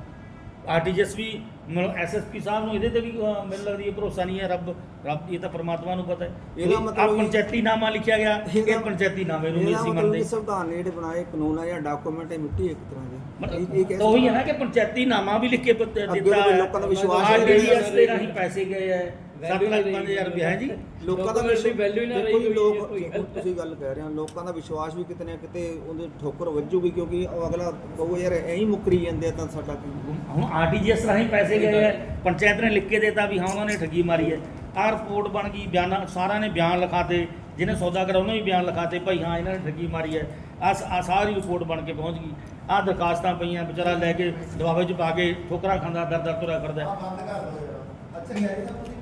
ਆਰਟੀਜੀਐਸ ਵੀ ਮਤਲਬ ਐਸਐਸਪੀ ਸਾਹਿਬ ਨੂੰ ਇਹਦੇ ਤੇ ਵੀ ਮੈਨੂੰ ਲੱਗਦੀ ਹੈ ਭਰੋਸਾ ਨਹੀਂ ਹੈ। ਰੱਬ ਰੱਬ ਇਹ ਤਾਂ ਪਰਮਾਤਮਾ ਨੂੰ ਪਤਾ ਹੈ। ਇਹਦਾ ਮਤਲਬ ਪੰਚਾਇਤੀ ਨਾਮਾ ਲਿਖਿਆ ਗਿਆ ਇਹ ਪੰਚਾਇਤੀ ਨਾਮੇ ਨੂੰ ਨਹੀਂ ਮਤਲਬ ਮੰਨਦੇ। ਸੰਵਿਧਾਨ ਨੇ ਜਿਹੜੇ ਬਣਾਏ ਕਾਨੂੰਨ ਆ ਜਾਂ ਡਾਕੂਮੈਂਟ ਹੈ ਮਿੱਟੀ ਇੱਕ ਤਰ੍ਹਾਂ ਦੇ। ਇਹ- ਤਾਂ ਉਹੀ ਹੈ ਨਾ ਕਿ ਪੰਚਾਇਤੀ ਨਾਮਾ ਵੀ ਲਿਖ ਕੇ ਦਿੱਤਾ ਲੋਕਾਂ ਦਾ ਵਿਸ਼ਵਾਸ ਹੈ। ਆਰਟੀਜੀਐਸ ਦੇ ਰਾਹੀਂ ਪੈਸੇ ਗਏ ਹੈ। 7 ਲੱਖ 5000 ਰੁਪਏ ਹੈ ਜੀ। *laughs* ਲੋਕਾਂ ਦਾ value ਹੀ ਨਾ ਰਹੀ ਲੋਕ ਹੋਈ ਹੈ। ਤੁਸੀਂ ਗੱਲ ਕਹਿ ਰਹੇ ਹੋ ਲੋਕਾਂ ਦਾ ਵਿਸ਼ਵਾਸ ਵੀ ਕਿਤੇ ਨਾ ਕਿਤੇ ਉਹਦੇ ਠੋਕਰ ਵੱਜੂਗੀ ਕਿਉਂਕਿ ਉਹ ਅਗਲਾ ਕਹੂ ਯਾਰ ਐਂ ਹੀ ਮੁੱਕਰੀ ਜਾਂਦੇ ਆ ਤਾਂ ਸਾਡਾ ਕੀ ਹੁਣ ਆਰਟੀਜੀਐਸ ਰਾਹੀਂ ਪੈਸੇ ਗਏ ਹੈ। ਪੰਚਾਇਤ ਨੇ ਲਿਖ ਕੇ ਦਿੱਤਾ ਵੀ ਹਾਂ ਉਹਨਾਂ ਨੇ ਠੱਗੀ ਮਾਰੀ ਹੈ। ਆਹ ਰਿਪੋਰਟ ਬਣ ਗਈ ਬਿਆਨਾਂ ਸਾਰਿਆਂ ਨੇ ਬਿਆਨ ਲਿਖਾਤੇ ਜਿਹਨੇ ਸੌਦਾ ਕਰਾ ਉਹਨੇ ਵੀ ਬਿਆਨ ਲਿਖਾਤੇ ਭਾਈ ਹਾਂ ਇਹਨਾਂ ਨੇ ਠੱਗੀ ਮਾਰੀ ਹੈ। ਆ ਆ ਸਾਰੀ ਰਿਪੋਰਟ ਬਣ ਕੇ ਪਹੁੰਚ ਗਈ। ਆਹ ਦਰਖਾਸਤਾਂ ਪਈਆਂ ਵਿਚਾਰਾ ਲੈ ਕੇ ਦਬਾਵੇ 'ਚ ਪਾ ਕੇ ਠੋਕਰਾਂ ਖਾਂਦਾ ਦਰ ਦਰ ਤੁਰਿਆ ਫਿਰਦਾ। ਹੈ। ਬੰਦ ਕਰ ਦੋ ਅੱਛਾ ਯਾਰ ਪਰਸਨਲੀ ਮਿਲੇ